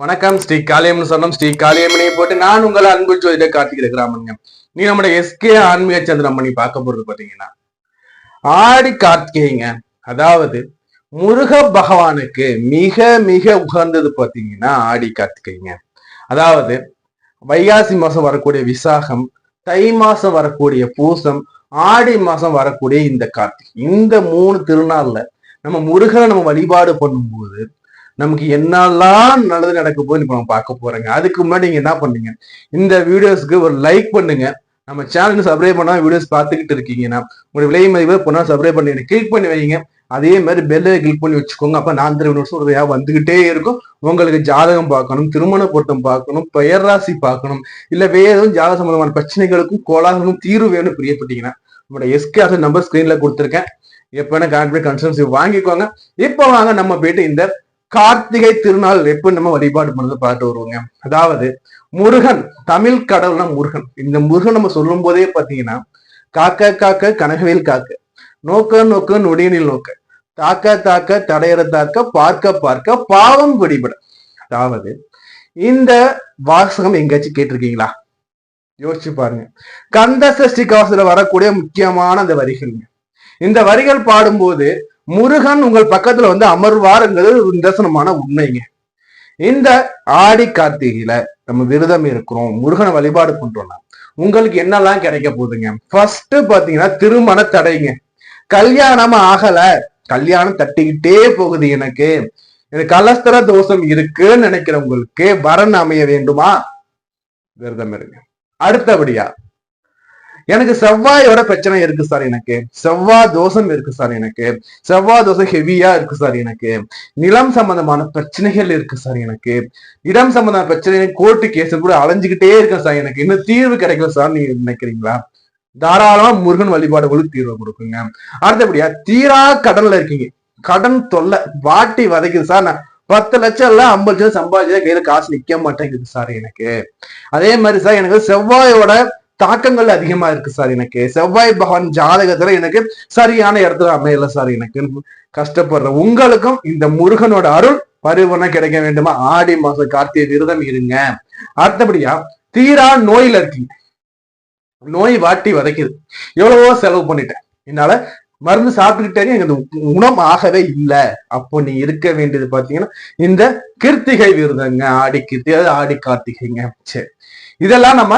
வணக்கம். ஸ்ரீ காளியம்மன் சொன்னம் ஸ்ரீ காளியம்மனையை போட்டு நான் உங்களை அன்பு ஜோதிட கார்த்திகை கிராமன்யம் நீ நம்மளோட எஸ்கே ஆன்மீக சந்திரம் பண்ணி பார்க்க போறது பாத்தீங்கன்னா ஆடி கார்த்திகைங்க. அதாவது முருக பகவானுக்கு மிக மிக உகந்தது பாத்தீங்கன்னா ஆடி கார்த்திகைங்க. அதாவது வைகாசி மாசம் வரக்கூடிய விசாகம் தை மாசம் வரக்கூடிய பூசம் ஆடி மாசம் வரக்கூடிய இந்த கார்த்திகை. இந்த மூணு திருநாள்ல நம்ம முருகனை நம்ம வழிபாடு பண்ணும்போது நமக்கு என்னெல்லாம் நல்லது நடக்க போகுது இப்போ நம்ம பார்க்க போறோங்க. அதுக்கு முன்னாடி நீங்க என்ன பண்ணீங்க? இந்த வீடியோஸ்க்கு ஒரு லைக் பண்ணுங்க. நம்ம சேனல் சப்ஸ்கிரைப் பண்ணா வீடியோஸ் பார்த்துக்கிட்டு இருக்கீங்கன்னா உங்களுடைய விலை மதிப்பு பொண்ணா சப்ஸ்கிரைப் பண்ணி கிளிக் பண்ணி வைங்க. அதே மாதிரி பெல்லை கிளிக் பண்ணி வச்சுக்கோங்க. அப்ப நான் திரும்ப வருஷம் ஒரு வந்துகிட்டே இருக்கும். உங்களுக்கு ஜாதகம் பார்க்கணும் திருமண பொருத்தம் பார்க்கணும் பெயர் ராசி பார்க்கணும். இல்ல வேற எதுவும் ஜாதக சம்பந்தமான பிரச்சனைகளுக்கும் கோலாகலும் தீர்வு வேணும் பிரியப்பட்டீங்கன்னா உங்களோட எஸ்கே நம்பர் ஸ்கிரீன்ல கொடுத்துருக்கேன். எப்ப வேணா கான்ஃபிடன்ஸ் கன்சல்சி வாங்கிக்கோங்க. இப்போ வாங்க நம்ம போயிட்டு இந்த கார்த்திகை திருநாள் எப்ப நம்ம வழிபாடு பண்ணது பார்த்து வருவோங்க. அதாவது முருகன் தமிழ் கடவுள்னா முருகன். இந்த முருகன் நம்ம சொல்லும் போதே பாத்தீங்கன்னா காக்க காக்க கனகவேல் காக்க நோக்க நோக்க நொடியனில் நோக்க தாக்க தாக்க தடையற தாக்க பார்க்க பார்க்க பாவம் பிடிபட அதாவது இந்த வாசகம் எங்கேயாச்சும் கேட்டிருக்கீங்களா? யோசிச்சு பாருங்க. கந்த சஷ்டி கவசத்துல வரக்கூடிய முக்கியமான அந்த வரிகள்ங்க. இந்த வரிகள் பாடும்போது முருகன் உங்கள் பக்கத்துல வந்து அமர்வாருங்கிறது ஒரு நிதர்சனமான உண்மைங்க. இந்த ஆடி கார்த்திகையில நம்ம விரதம் இருக்கிறோம் முருகனை வழிபாடு பண்றோம்னா உங்களுக்கு என்னெல்லாம் கிடைக்க போகுதுங்க? ஃபர்ஸ்ட் பாத்தீங்கன்னா திருமண தடைங்க. கல்யாணம் ஆகல. கல்யாணம் தட்டிக்கிட்டே போகுது எனக்கு. எனக்கு கலஸ்தர தோஷம் இருக்குன்னு நினைக்கிறவங்களுக்கு வரன் அமைய வேண்டுமா? விரதம் இருங்க. அடுத்தபடியா எனக்கு செவ்வாயோட பிரச்சனை இருக்கு சார் எனக்கு. செவ்வாய் தோஷம் இருக்கு சார் எனக்கு. செவ்வாய் தோஷம் ஹெவியா இருக்கு சார் எனக்கு. நிலம் சம்பந்தமான பிரச்சனைகள் இருக்கு சார் எனக்கு. இடம் சம்பந்தமான பிரச்சனை கோர்ட்டு கேஸ் கூட அலைஞ்சுக்கிட்டே இருக்கேன் சார் எனக்கு. இன்னும் தீர்வு கிடைக்கல சார் நீங்க நினைக்கிறீங்களா? தாராளமா முருகன் வழிபாடுகளுக்கு தீர்வு கொடுக்குங்க. அடுத்தபடியா தீரா கடன்ல இருக்கீங்க. கடன் தொல்லை வாட்டி வதைக்குது சார் நான் பத்து லட்சம் இல்ல ஐம்பது லட்சம் சம்பாதிச்சா கையில காசு நிக்க மாட்டேங்குது சார் எனக்கு. அதே மாதிரி சார் எனக்கு செவ்வாயோட தாக்கங்கள் அதிகமா இருக்கு சார் எனக்கு. செவ்வாய் பகவான் ஜாதகத்துல எனக்கு சரியான இடத்துல அமையல சார் எனக்கு. கஷ்டப்படுற உங்களுக்கும் இந்த முருகனோட அருள் பருவனை கிடைக்க வேண்டுமா? ஆடி மாசம் கார்த்திகை விரதம் இருங்க. அடுத்தபடியா தீரா நோயில இருக்கீங்க நோய் வாட்டி வதைக்குது. எவ்வளவோ செலவு பண்ணிட்டேன். என்னால மருந்து சாப்பிட்டுக்கிட்டே எனக்கு குணம் ஆகவே இல்லை. அப்போ நீ இருக்க வேண்டியது பாத்தீங்கன்னா இந்த கிருத்திகை விருதங்க ஆடி கிருத்திகை ஆடி கார்த்திகைங்க. சரி இதெல்லாம் நம்ம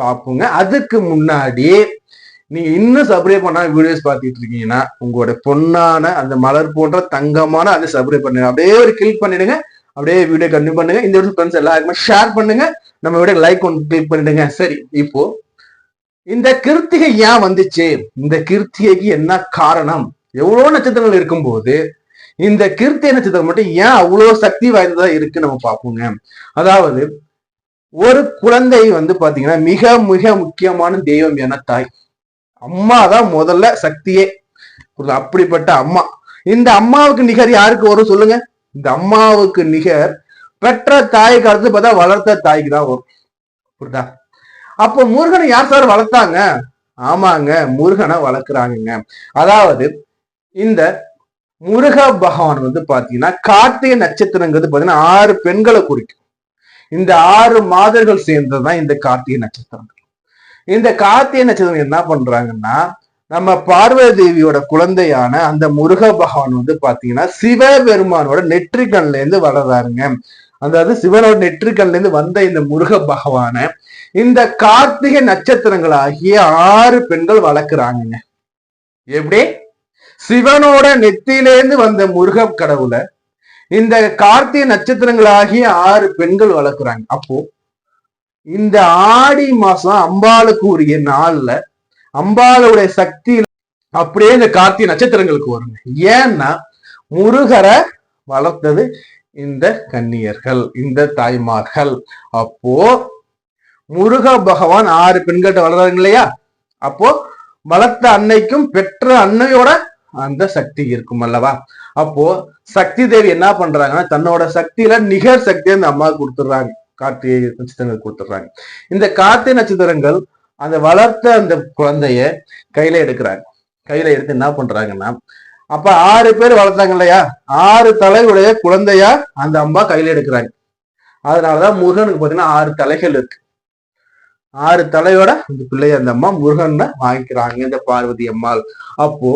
பார்ப்போங்க அதுக்கு முன்னாடி நீங்க இன்னும் சப்ரே பண்ணா வீடியோஸ் பார்த்துட்டு இருக்கீங்கன்னா உங்களோட பொண்ணான அந்த மலர் போன்ற தங்கமான அதை சப்ரே பண்ணுங்க. அப்படியே ஒரு கிளிக் பண்ணிடுங்க. அப்படியே வீடியோ கண்டினியூ பண்ணுங்க. இந்த வீடியோ ஃப்ரெண்ட்ஸ் எல்லாருக்குமே ஷேர் பண்ணுங்க. நம்ம வீடியோ லைக் ஒன்று கிளிக் பண்ணிடுங்க. சரி இப்போ இந்த கிருத்திகை ஏன் வந்துச்சு? இந்த கிருத்திகைக்கு என்ன காரணம்? எவ்வளோ நட்சத்திரங்கள் இருக்கும்போது இந்த கிருத்திகை நட்சத்திரம் மட்டும் ஏன் அவ்வளோ சக்தி வாய்ந்ததா இருக்கு நம்ம பார்ப்போங்க. அதாவது ஒரு குழந்தை வந்து பாத்தீங்கன்னா மிக மிக முக்கியமான தெய்வம் என தாய். அம்மா தான் முதல்ல சக்தியே. அப்படிப்பட்ட அம்மா. இந்த அம்மாவுக்கு நிகர் யாருக்கு வரும் சொல்லுங்க? இந்த அம்மாவுக்கு நிகர் பெற்ற தாய்க்கு அடுத்து பார்த்தா வளர்த்த தாய்க்கு தான் வரும். புரியுதா? அப்போ முருகனை யார் சார் வளர்த்தாங்க? ஆமாங்க முருகனை வளர்க்குறாங்கங்க. அதாவது இந்த முருக பகவான் வந்து பாத்தீங்கன்னா கார்த்திகை நட்சத்திரங்கிறது பாத்தீங்கன்னா ஆறு பெண்களை குறிக்கும். இந்த ஆறு மாதர்கள் சேர்ந்ததுதான் இந்த கார்த்திகை நட்சத்திரம். இந்த கார்த்திகை நட்சத்திரம் என்ன பண்றாங்கன்னா நம்ம பார்வதி தேவியோட குழந்தையான அந்த முருக பகவான் வந்து பாத்தீங்கன்னா சிவபெருமானோட நெற்றிக்கண்ல இருந்து வளர்றாருங்க. அதாவது சிவனோட நெற்றிக்கண்ல இருந்து வந்த இந்த முருக பகவான இந்த கார்த்திகை நட்சத்திரங்களாகிய ஆறு பெண்கள் வளர்க்குறாங்கங்க. எப்படி? சிவனோட நெத்தியிலேருந்து வந்த முருக கடவுளை இந்த கார்த்திகை நட்சத்திரங்கள் ஆகிய ஆறு பெண்கள் வளர்க்குறாங்க. அப்போ இந்த ஆடி மாசம் அம்பாளுக்கு உரிய நாள்ல அம்பாளுடைய சக்தி அப்படியே இந்த கார்த்திகை நட்சத்திரங்களுக்கு வருங்க. ஏன்னா முருகரை வளர்த்தது இந்த கன்னியர்கள் இந்த தாய்மார்கள். அப்போ முருக பகவான் ஆறு பெண்கள்கிட்ட வளர்றாங்க இல்லையா? அப்போ வளர்த்த அன்னைக்கும் பெற்ற அன்னையோட அந்த சக்தி இருக்கும் அல்லவா? அப்போ சக்தி தேவி என்ன பண்றாங்கன்னா தன்னோட சக்தியில நிகர் சக்தியை அந்த அம்மா கொடுத்துடுறாங்க. கார்த்திகை நட்சத்திரங்கள் கொடுத்துடுறாங்க. இந்த கார்த்திகை நட்சத்திரங்கள் அந்த வளர்த்த அந்த குழந்தைய கையில எடுக்கிறாங்க. கையில எடுத்து என்ன பண்றாங்கன்னா அப்ப ஆறு பேர் வளர்த்தாங்க இல்லையா? ஆறு தலையுடைய குழந்தையா அந்த அம்மா கையில எடுக்கிறாங்க. அதனாலதான் முருகனுக்கு பாத்தீங்கன்னா ஆறு தலைகள் இருக்கு. ஆறு தலையோட இந்த பிள்ளை அந்த அம்மா முருகன் வாங்கிக்கிறாங்க இந்த பார்வதி அம்மாள். அப்போ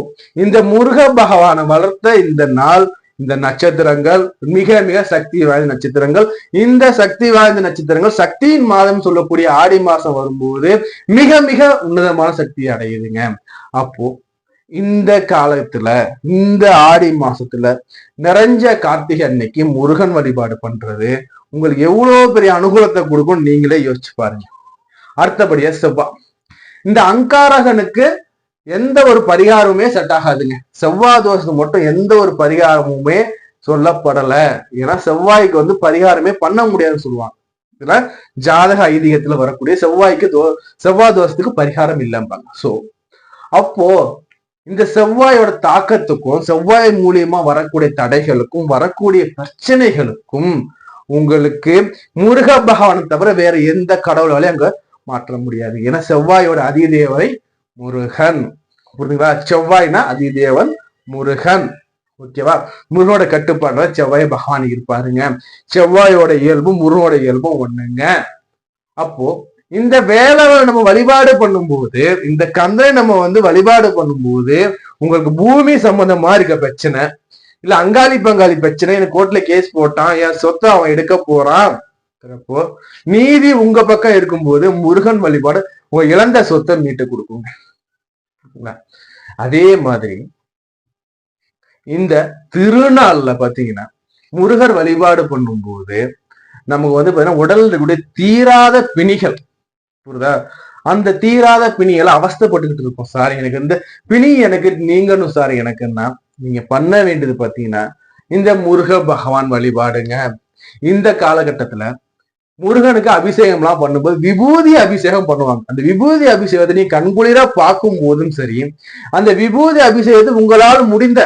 இந்த முருக பகவானை வளர்த்த இந்த நாள் இந்த நட்சத்திரங்கள் மிக மிக சக்தி வாய்ந்த நட்சத்திரங்கள். இந்த சக்தி வாய்ந்த நட்சத்திரங்கள் சக்தியின் மாதம் சொல்லக்கூடிய ஆடி மாசம் வரும்போது மிக மிக உன்னதமான சக்தி அடையுதுங்க. அப்போ இந்த காலத்துல இந்த ஆடி மாசத்துல நிறைஞ்ச கார்த்திகை அன்னைக்கு முருகன் வழிபாடு பண்றது உங்களுக்கு எவ்வளவு பெரிய அனுகூலத்தை கொடுக்கும் நீங்களே யோசிச்சு பாருங்க. அடுத்தபடியா செவ்வாய் இந்த அங்காரகனுக்கு எந்த ஒரு பரிகாரமுமே செட் ஆகாதுங்க. செவ்வாய் தோஷத்துக்கு மட்டும் எந்த ஒரு பரிகாரமுமே சொல்லப்படல. ஏன்னா செவ்வாய்க்கு வந்து பரிகாரமே பண்ண முடியாதுன்னு சொல்லுவாங்க. இதுல ஜாதக ஐதீகத்துல வரக்கூடிய செவ்வாய்க்கு தோ செவ்வாய் தோஷத்துக்கு பரிகாரம் இல்லைம்பாங்க. சோ அப்போ இந்த செவ்வாயோட தாக்கத்துக்கும் செவ்வாய் மூலியமா வரக்கூடிய தடைகளுக்கும் வரக்கூடிய பிரச்சனைகளுக்கும் உங்களுக்கு முருக பகவானை தவிர வேற எந்த கடவுளாலையும் அங்க மாற்ற முடியாது. ஏன்னா செவ்வாயோட அதிதேவரை முருகன். புரியுதுங்களா செவ்வாய்னா அதிதேவன் முருகன். ஓகேவா? முருகனோட கட்டுப்பாடுல செவ்வாய் பகவான் இருப்பாருங்க. செவ்வாயோட இயல்பும் முருகனோட இயல்பும் ஒண்ணுங்க. அப்போ இந்த வேலை நம்ம வழிபாடு பண்ணும்போது இந்த கந்தனை நம்ம வந்து வழிபாடு பண்ணும்போது உங்களுக்கு பூமி சம்பந்தமா இருக்க பிரச்சனை இல்ல அங்காளி பங்காளி பிரச்சனை எனக்கு கோர்ட்ல கேஸ் போட்டான் என் சொத்தை அவன் எடுக்க போறான் அப்போ நீதி உங்க பக்கம் இருக்கும்போது முருகன் வழிபாடு உங்க இழந்த சொத்தை மீட்டு கொடுக்கும். அதே மாதிரி இந்த திருநாள்ல பாத்தீங்கன்னா முருகர் வழிபாடு பண்ணும்போது நமக்கு வந்து பாத்தீங்கன்னா உடல் தீராத பிணிகள் புரியுதா? அந்த தீராத பிணிகளை அவஸ்தப்பட்டுக்கிட்டு இருக்கும் சார் எனக்கு இந்த பிணி எனக்கு நீங்கணும் சார் எனக்குன்னா நீங்க பண்ண வேண்டியது பாத்தீங்கன்னா இந்த முருக பகவான் வழிபாடுங்க. இந்த காலகட்டத்துல முருகனுக்கு அபிஷேகம்லாம் பண்ணும்போது விபூதி அபிஷேகம் பண்ணுவாங்க. அந்த விபூதி அபிஷேகத்தை நீ கண்குளிரா பார்க்கும் போதும் சரி அந்த விபூதி அபிஷேகத்தை உங்களால் முடிந்த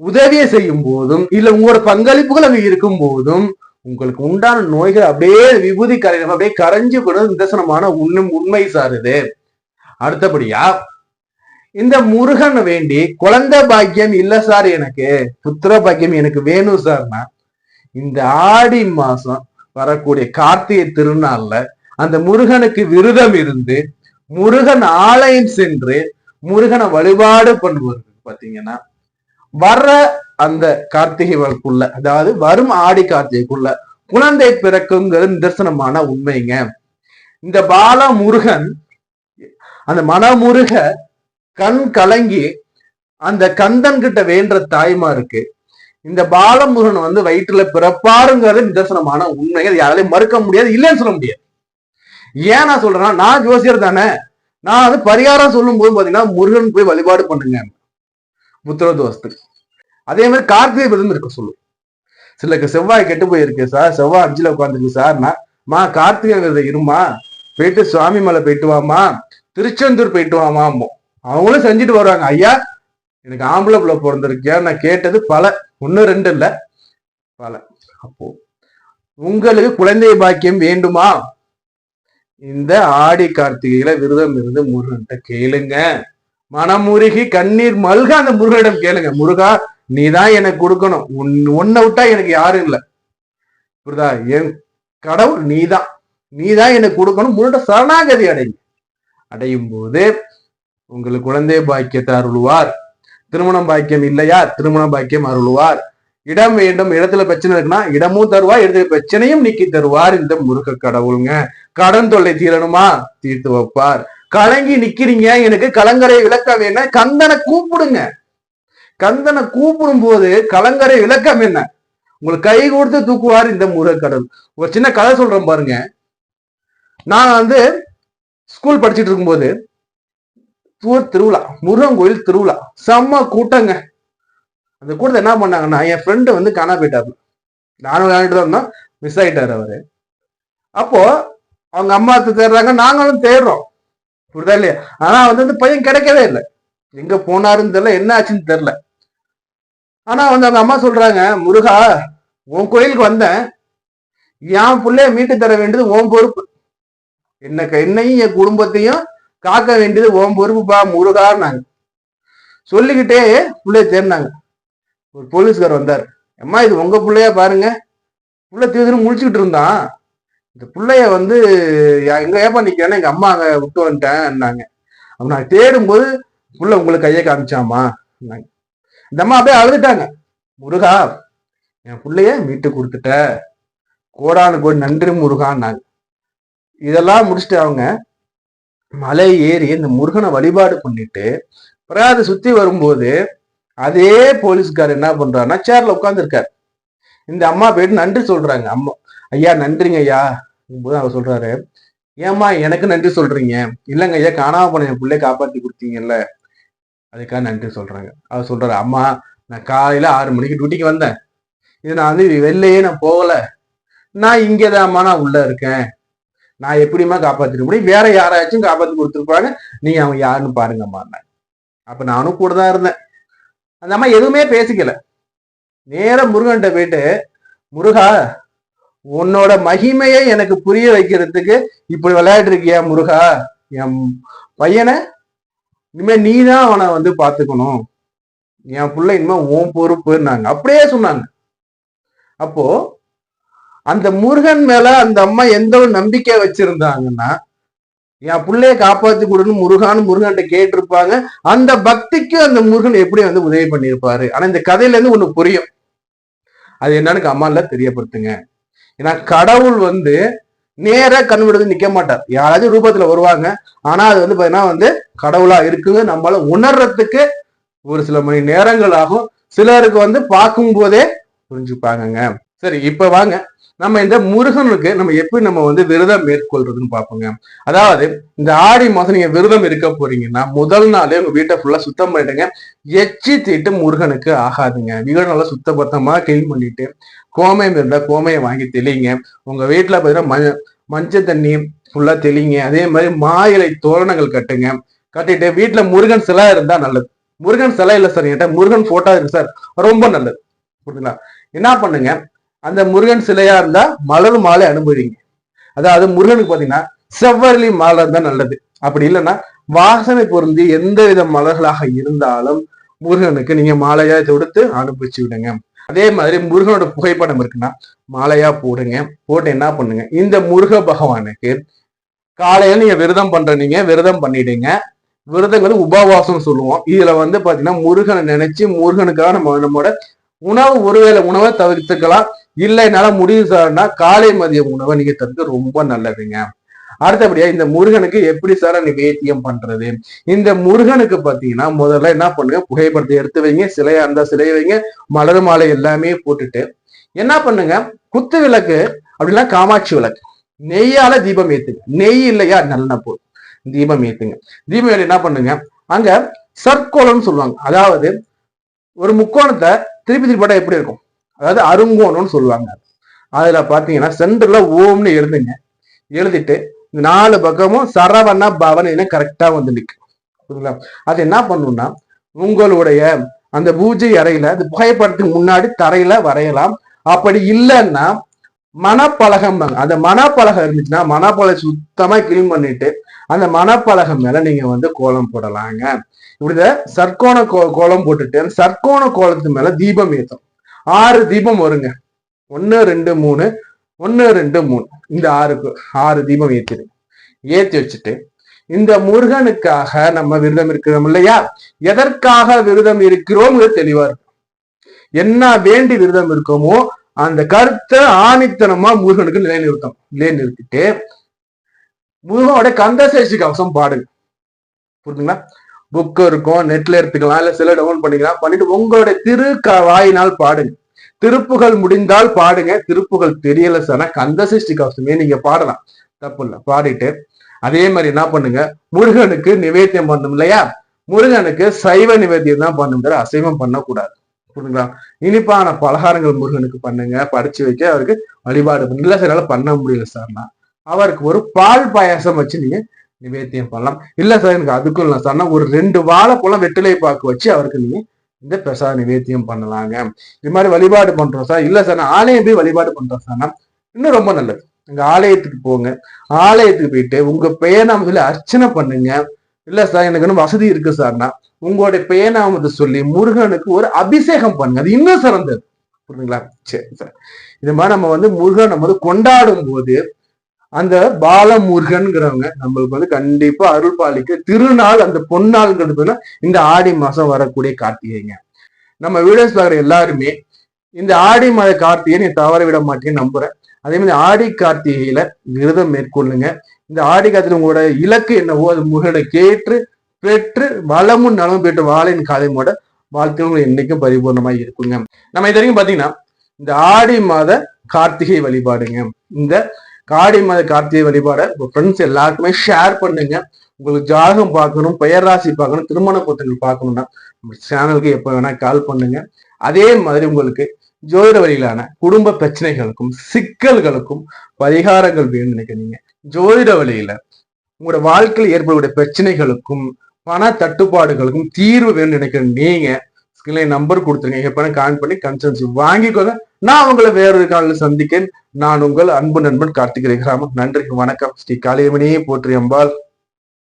உதவியை செய்யும் போதும் இல்ல உங்களோட பங்களிப்புகள் அங்க இருக்கும் போதும் உங்களுக்கு உண்டான நோய்கள் அப்படியே விபூதி கரையும் அப்படியே கரைஞ்சு போடுறது நிதர்சனமான உண்ணும் உண்மை சாருது அடுத்தபடியா இந்த முருகன் வேண்டி குழந்தை பாக்கியம் இல்ல சார் எனக்கு புத்திர பாக்கியம் எனக்கு வேணும் சார்னா இந்த ஆடி மாசம் வரக்கூடிய கார்த்திகை திருநாள்ல அந்த முருகனுக்கு விரதம் இருந்து முருகன் ஆலயம் சென்று முருகனை வழிபாடு பண்ணுவது பாத்தீங்கன்னா வர்ற அந்த கார்த்திகைக்குள்ள அதாவது வரும் ஆடி கார்த்திகைக்குள்ள குழந்தை பிறக்குங்கிறது நிதர்சனமான உண்மைங்க. இந்த பால முருகன் அந்த மனமுருக கண் கலங்கி அந்த கந்தன் கிட்ட வேண்ட தாய்மாருக்கு இந்த பாலமுருகன் வந்து வயிற்றுல பிறப்பாருங்கிறது நிதர்சனமான உண்மை. அது யாராலையும் மறுக்க முடியாது இல்லைன்னு சொல்ல முடியாது. ஏன் நான் சொல்றேன்னா நான் ஜோசியர் தானே. நான் அது பரிகாரம் சொல்லும் போது பாத்தீங்கன்னா முருகன் போய் வழிபாடு பண்ணுங்க. புத்திரதோஸ்துக்கு அதே மாதிரி கார்த்திகை விரதம் இருக்க சொல்லும் சிலருக்கு செவ்வாய் கெட்டு போயிருக்கு சார் செவ்வாய் அஞ்சுல உட்காந்துருக்கு சார்னா மா கார்த்திகை விரதம் இருமா போயிட்டு சுவாமி மலை போயிட்டு வாமா திருச்செந்தூர் போயிட்டு வாமா அவங்களும் செஞ்சுட்டு வருவாங்க. ஐயா எனக்கு ஆம்பளை பிள்ளை பிறந்திருக்கியா? நான் கேட்டது பல. ஒன்று ரெண்டு இல்லை. பல. அப்போ உங்களுக்கு குழந்தை பாக்கியம் வேண்டுமா? இந்த ஆடி கார்த்திகையில விரதம் இருந்து முருகன்ட்ட கேளுங்க. மனமுருகி கண்ணீர் மல்க அந்த முருகனிடம் கேளுங்க. முருகா நீ தான் எனக்கு கொடுக்கணும். உன் உன்னை விட்டா எனக்கு யாரும் இல்லை. புரியுதா என் கடவுள் நீதான். நீ தான் எனக்கு கொடுக்கணும். முருகிட்ட சரணாகதி அடையும் அடையும் போது உங்களுக்கு குழந்தை பாக்கியத்தை அருள்வார். திருமணம் பாக்கியம் இல்லையா திருமண பாக்கியம் அருள்வார். இடம் வேண்டும் இடத்துல பிரச்சனை இருக்குன்னா இடமும் தருவார் இடத்துல பிரச்சனையும் நீக்கி தருவார். இந்த முருக கடவுளுங்க. கடன் தொல்லை தீரணுமா? தீர்த்து வைப்பார். கலங்கி நிக்கிறீங்க எனக்கு கலங்கரை விளக்க வேணும் கந்தனை கூப்பிடுங்க. கந்தனை கூப்பிடும் போது கலங்கரை விளக்கம் என்ன? உங்களுக்கு கை கொடுத்து தூக்குவார் இந்த முருகக்கடல் ஒரு சின்ன கதை சொல்றேன் பாருங்க. நான் வந்து ஸ்கூல் படிச்சுட்டு இருக்கும்போது ஊர் திருவிழா முருகன் கோயில் திருவிழா. செம்ம கூட்டங்க. அந்த கூட்டத்தை என்ன பண்ணாங்கன்னா என் ஃப்ரெண்டு வந்து காணா போயிட்டாரு. நானும் விளையாண்டுட்டு தான் இருந்தோம். மிஸ் ஆயிட்டாரு அவரு. அப்போ அவங்க அம்மா தேடுறாங்க நாங்களும் தேடுறோம். புரியுதா இல்லையா? ஆனா வந்து அந்த பையன் கிடைக்கவே இல்லை. எங்க போனாருன்னு தெரியல என்ன ஆச்சுன்னு தெரியல. ஆனா வந்து அவங்க அம்மா சொல்றாங்க முருகா உன் கோயிலுக்கு வந்தேன். என் பிள்ளைய மீட்டு தர வேண்டியது உன் பொறுப்பு. என்ன என்னையும் என் குடும்பத்தையும் காக்க வேண்டியது ஓம் பொறுப்புப்பா முருகான்னாங்க. சொல்லிக்கிட்டே பிள்ளைய தேர்ந்தாங்க ஒரு போலீஸ்கார் வந்தார். அம்மா இது உங்க பிள்ளையா பாருங்க. புள்ள தீவிரம் முழிச்சுக்கிட்டு இருந்தான். இந்த பிள்ளைய வந்து எங்க ஏப்பா நிக்கிறேன்னா எங்க அம்மா அங்க விட்டு வந்துட்டேன்னாங்க. அப்ப நான் தேடும்போது புள்ள உங்களுக்கு கையை காமிச்சாமா? இந்த அம்மா அப்படியே அழுதுட்டாங்க. முருகா என் பிள்ளைய மீட்டு கொடுத்துட்ட. கோடானு கோடி நன்றி முருகான்னாங்க இதெல்லாம் முடிச்சுட்டு அவங்க மலை ஏறி இந்த முருகனை வழிபாடு பண்ணிட்டு அப்புறம் அதை சுத்தி வரும்போது அதே போலீஸ்கார் என்ன பண்றாருன்னா சேர்ல உட்காந்துருக்காரு இந்த அம்மா போயிட்டு நன்றி சொல்றாங்க. அம்மா ஐயா நன்றிங்க ஐயா. போது அவர் சொல்றாரு ஏம்மா எனக்கு நன்றி சொல்றீங்க. இல்லைங்க ஐயா காணாம போன என் பிள்ளைய காப்பாத்தி கொடுத்தீங்கல்ல. அதுக்காக நன்றி சொல்றாங்க. அவர் சொல்றாரு அம்மா நான் காலையில ஆறு மணிக்கு டியூட்டிக்கு வந்தேன். இது நான் வந்து வெளிலையே நான் போகல. நான் இங்கேதாம்மா நான் உள்ள இருக்கேன். நான் எப்படிம்மா காப்பாத்திட முடியும்? வேற யாராச்சும் காப்பாத்தி கொடுத்துருப்பாங்க. நீங்க அவங்க யாருன்னு பாருங்கம்மா. அப்போ நானும் கூட தான் இருந்தேன். அந்த அம்மா எதுவுமே பேசிக்கல. நேராக முருகன்ட்ட போயிட்டு முருகா உன்னோட மகிமையை எனக்கு புரிய வைக்கிறதுக்கு இப்படி விளையாட்டு முருகா? என் பையனை இனிமே நீ தான் அவனை வந்து பார்த்துக்கணும். என் பிள்ளை இனிமே உன் பொறுப்புன்னாங்க. அப்படியே சொன்னாங்க. அப்போ அந்த முருகன் மேல அந்த அம்மா எந்த ஒரு நம்பிக்கை வச்சிருந்தாங்கன்னா என் பிள்ளைய காப்பாத்தி கொடுன்னு முருகான்னு முருகன்ட்ட கேட்டிருப்பாங்க. அந்த பக்திக்கு அந்த முருகன் எப்படி வந்து உதவி பண்ணியிருப்பாரு? ஆனா இந்த கதையில இருந்து ஒண்ணு புரியும். அது என்னன்னு அம்மால தெரியப்படுத்துங்க. ஏன்னா கடவுள் வந்து நேர கண் விடுறது நிக்க மாட்டார். யாராச்சும் ரூபத்துல வருவாங்க. ஆனா அது வந்து பாத்தீங்கன்னா வந்து கடவுளா இருக்குங்க. நம்மளால உணர்றதுக்கு ஒரு சில மணி நேரங்கள் ஆகும். சிலருக்கு வந்து பார்க்கும் போதே புரிஞ்சுப்பாங்கங்க. சரி இப்ப வாங்க. நம்ம இந்த முருகனுக்கு நம்ம எப்படி நம்ம வந்து விரதம் மேற்கொள்றதுன்னு பார்ப்போங்க. அதாவது இந்த ஆடி மாதம் நீங்க விரதம் இருக்க போறீங்கன்னா முதல் நாளே உங்க வீட்டை ஃபுல்லா சுத்தம் பண்ணிடுங்க. எச்சி தீட்டு முருகனுக்கு ஆகாதுங்க. வீடு நல்லா சுத்தபத்தமா கிளீன் பண்ணிட்டு கோமயம் இருந்தா கோமையை வாங்கி தெளிங்க. உங்க வீட்டுல பாத்தீங்கன்னா மஞ்ச மஞ்சள் தண்ணி ஃபுல்லா தெளிங்க. அதே மாதிரி மா இலை தோரணங்கள் கட்டுங்க. கட்டிட்டு வீட்டுல முருகன் சிலை இருந்தா நல்லது. முருகன் சிலை இல்ல சார் என்கிட்ட முருகன் போட்டோ இருக்கு சார். ரொம்ப நல்லது. புரியுதுங்களா? என்ன பண்ணுங்க? அந்த முருகன் சிலையா இருந்தா மலர் மாலை அனுபவிங்க. அதாவது முருகனுக்கு பாத்தீங்கன்னா செவ்வரளி மாலை தான் நல்லது. அப்படி இல்லைன்னா வாசனை பொருந்தி எந்த வித மலர்களாக இருந்தாலும் முருகனுக்கு நீங்க மாலையா தொடுத்து அனுப்பிச்சு விடுங்க. அதே மாதிரி முருகனோட புகைப்படம் இருக்குன்னா மாலையா போடுங்க. போட்டு என்ன பண்ணுங்க? இந்த முருக பகவானுக்கு காலையில நீங்க விரதம் பண்ற நீங்க விரதம் பண்ணிடுங்க. விரதங்கள் உபவாசம் சொல்லுவோம். இதுல வந்து பாத்தீங்கன்னா முருகனை நினைச்சு முருகனுக்காக நம்ம நம்மளோட உணவு ஒருவேளை உணவை தவிர்த்துக்கலாம். இல்லை என்னால முடிவு சார்னா காலை மதிய உணவை நீங்க தந்து ரொம்ப நல்லதுங்க அடுத்தபடியா இந்த முருகனுக்கு எப்படி சார் நிவேத்தியம் பண்றது? இந்த முருகனுக்கு பாத்தீங்கன்னா முதல்ல என்ன பண்ணுங்க புகைப்படத்தை எடுத்து வைங்க சிலையா இருந்தா சிலையை வைங்க மலர் மாலை எல்லாமே போட்டுட்டு என்ன பண்ணுங்க குத்து விளக்கு அப்படின்னா காமாட்சி விளக்கு. நெய்யால தீபம் ஏத்துங்க. நெய் இல்லையா நல்ல போதும் தீபம் ஏத்துங்க. தீபம் என்ன பண்ணுங்க அங்க சர்க்கோலம்னு சொல்லுவாங்க. அதாவது ஒரு முக்கோணத்தை திருப்பி திருப்பி எப்படி இருக்கும்? அதாவது அருங்கோணம்னு சொல்லுவாங்க. அதுல பாத்தீங்கன்னா சென்டர்ல ஓம்னு எழுதுங்க. எழுதிட்டு இந்த நாலு பக்கமும் சரவண பவன் கரெக்டா வந்து நிற்கும் புரியுங்களா அது என்ன பண்ணும்னா உங்களுடைய அந்த பூஜை அறையில அது புகைப்படத்துக்கு முன்னாடி தரையில வரையலாம். அப்படி இல்லைன்னா மனப்பலகம் அந்த மணப்பலகம் இருந்துச்சுன்னா மனப்பலகை சுத்தமா கிளீன் பண்ணிட்டு அந்த மணப்பலகம் மேல நீங்க வந்து கோலம் போடலாங்க. இப்படிதான் சர்க்கோண கோ கோலம் போட்டுட்டு அந்த சர்க்கோண கோலத்து மேல தீபம் ஏற்றும் ஆறு தீபம் வருங்க. ஒன்று ரெண்டு மூணு. ஒன்று ரெண்டு மூணு. இந்த ஆறுக்கு ஆறு தீபம் ஏத்திடு ஏத்தி வச்சுட்டு இந்த முருகனுக்காக நம்ம விரதம் இருக்கிறோம் இல்லையா? எதற்காக விரதம் இருக்கிறோம் தெளிவா இருக்கும். என்ன வேண்டி விரதம் இருக்கோமோ அந்த கருத்தை ஆணித்தனமா முருகனுக்கு நிலைநிறுத்தம் நிலைநிறுத்திட்டு முருகனோட கந்தசேஷி கவசம் பாடுங்க. புரியுதுங்களா புக் இருக்கும் நெட்ல எடுத்துக்கலாம் இல்ல சில டவுன் பண்ணிக்கலாம். பண்ணிட்டு உங்களுடைய திரு வாயினால் பாடுங்க. திருப்புகள் முடிந்தால் பாடுங்க. திருப்புகள் தெரியல சார் சிருஷ்டி கவசமே நீங்க பாடலாம். தப்பு இல்ல பாடிட்டு. அதே மாதிரி என்ன பண்ணுங்க? முருகனுக்கு நிவேத்தியம் பண்ணும் இல்லையா? முருகனுக்கு சைவ நிவேத்தியம் தான் பண்ணும் அசைவம் பண்ணக்கூடாது. புரியுதுங்களா? இனிப்பான பலகாரங்கள் முருகனுக்கு பண்ணுங்க. படிச்சு வைக்க அவருக்கு வழிபாடு பண்ணல இல்ல பண்ண முடியல சார்னா அவருக்கு ஒரு பால் பாயாசம் வச்சு நீங்க நிவேத்தியம் பண்ணலாம். இல்ல சார் எனக்கு அதுக்கும் இல்லை. சார்னா ஒரு ரெண்டு வாழைப்பழம் வெற்றிலை பாக்கு வச்சு அவருக்கு நீங்க இந்த பிரசாத நிவேத்தியம் பண்ணலாங்க. இது மாதிரி வழிபாடு பண்றோம் சார் இல்ல சார் நான் ஆலயம் போய் வழிபாடு பண்றோம் சார்னா இன்னும் ரொம்ப நல்லது. எங்க ஆலயத்துக்கு போங்க. ஆலயத்துக்கு போயிட்டு உங்க பேனாமதுல சொல்லி அர்ச்சனை பண்ணுங்க. இல்ல சார் எனக்கு இன்னும் வசதி இருக்கு சார்னா உங்களுடைய பேனாமதை சொல்லி முருகனுக்கு ஒரு அபிஷேகம் பண்ணுங்க. அது இன்னும் சிறந்தது. புரியுதுங்களா? சரி சார் இது மாதிரி நம்ம வந்து முருகன் நம்ம வந்து கொண்டாடும் போது அந்த பாலமுருகன்கிறவங்க நம்மளுக்கு வந்து கண்டிப்பா அருள் பாலிக்க திருநாள் அந்த பொன்னாள்ங்கிறது பார்த்தீங்கன்னா இந்த ஆடி மாசம் வரக்கூடிய கார்த்திகைங்க. நம்ம வீடியோஸ் பார்க்குற எல்லாருமே இந்த ஆடி மாத கார்த்திகை நீ தவற விட மாட்டேன்னு நம்புறேன். அதே மாதிரி ஆடி கார்த்திகையில விரதம் மேற்கொள்ளுங்க. இந்த ஆடி கார்த்திகை உங்களோட இலக்கு என்னவோ அது முருகனை கேட்டு பெற்று வளமும் நலமும் பெற்று வாழையின் காலையோட வாழ்க்கைகள் என்னைக்கும் பரிபூர்ணமாக இருக்குங்க. நம்ம இது வரைக்கும் பாத்தீங்கன்னா இந்த ஆடி மாத கார்த்திகை வழிபாடுங்க. இந்த காடி மத கார்த்திகை வழிபாடை உங்க ஃப்ரெண்ட்ஸ் எல்லாருக்குமே ஷேர் பண்ணுங்க. உங்களுக்கு ஜாதகம் பார்க்கணும் பெயர் ராசி பார்க்கணும் திருமண பொருத்தங்கள் பார்க்கணும்னா நம்ம சேனலுக்கு எப்போ வேணா கால் பண்ணுங்க. அதே மாதிரி உங்களுக்கு ஜோதிட வழியிலான குடும்ப பிரச்சனைகளுக்கும் சிக்கல்களுக்கும் பரிகாரங்கள் வேணும்னு நினைக்கிறீங்க ஜோதிட வழியில உங்களோட வாழ்க்கையில் ஏற்படக்கூடிய பிரச்சனைகளுக்கும் பண தட்டுப்பாடுகளுக்கும் தீர்வு வேணும்னு நினைக்கிற நீங்க ஸ்கிரீன்ல நம்பர் கொடுத்துருங்க. எப்ப கான் பண்ணி கன்சல்சி வாங்கிக்கோங்க. நான் உங்களை வேறொரு காலில் சந்திக்கேன் நான் உங்கள் அன்பு நண்பன் கார்த்திகை கிராமம் நன்றி வணக்கம். ஸ்ரீ காளியமணியே போற்றி அம்பாள்.